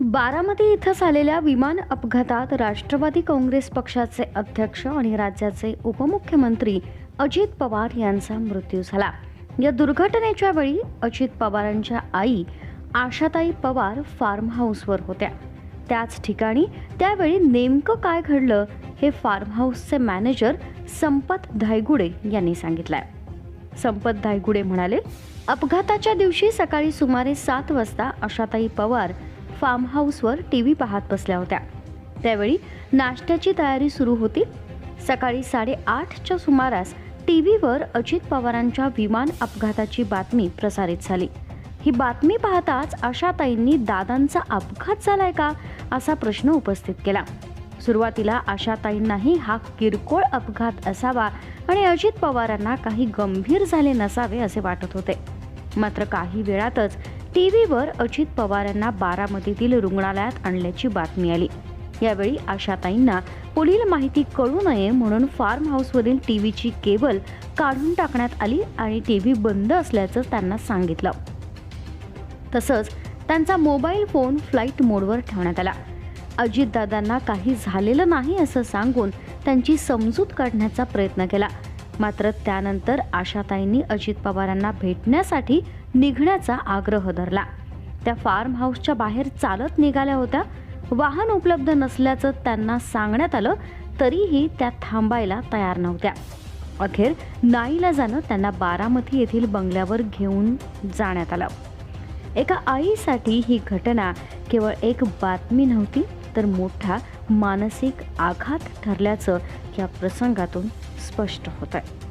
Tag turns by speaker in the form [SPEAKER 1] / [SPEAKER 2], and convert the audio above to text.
[SPEAKER 1] बारामती इथं झालेल्या विमान अपघातात राष्ट्रवादी काँग्रेस पक्षाचे अध्यक्ष आणि राज्याचे उपमुख्यमंत्री अजित पवार यांचा मृत्यू झाला. या दुर्घटनेच्या वेळी अजित पवारांच्या आई आशाताई पवार फार्म हाऊसवर होत्या. त्याच ठिकाणी त्यावेळी नेमकं काय घडलं हे फार्म हाऊसचे मॅनेजर संपत धायगुडे यांनी सांगितलंय. संपत धायगुडे म्हणाले अपघाताच्या दिवशी सकाळी सुमारे सात वाजता आशाताई पवार फार्म हाऊसवर टी व्ही पाहत बसल्या होत्या. त्यावेळी नाश्त्याची तयारी सुरू होती. सकाळी साडेआठच्या सुमारास टी व्हीवर अजित पवारांच्या विमान अपघाताची बातमी प्रसारित झाली. ही बातमी पाहताच आशाताईंनी दादांचा अपघात झालाय का? असा प्रश्न उपस्थित केला. सुरुवातीला आशाताईंनाही हा किरकोळ अपघात असावा आणि अजित पवारांना काही गंभीर झाले नसावे असे वाटत होते. मात्र काही वेळातच टी व्हीवर अजित पवारांना बारामतीतील रुग्णालयात आणल्याची बातमी आली. यावेळी आशाताईंना पुढील माहिती कळू नये म्हणून फार्म हाऊसवरील टी व्हीची केबल काढून टाकण्यात आली आणि टी व्ही बंद असल्याचं त्यांना सांगितलं. तसंच त्यांचा मोबाईल फोन फ्लाईट मोडवर ठेवण्यात आला. अजितदादांना काही झालेलं नाही असं सांगून त्यांची समजूत काढण्याचा प्रयत्न केला. मात्र त्यानंतर आशाताईंनी अजित पवारांना भेटण्यासाठी निघण्याचा आग्रह धरला. त्या फार्म हाऊसच्या बाहेर चालत निघाल्या होत्या. वाहन उपलब्ध नसल्याचं त्यांना सांगण्यात आलं तरीही त्या थांबायला तयार नव्हत्या. अखेर नाईला जाणं त्यांना बारामती येथील बंगल्यावर घेऊन जाण्यात आलं. एका आईसाठी ही घटना केवळ एक बातमी नव्हती तर मोठा मानसिक आघात ठरल्याचं या प्रसंगातून স্পষ্ট হতে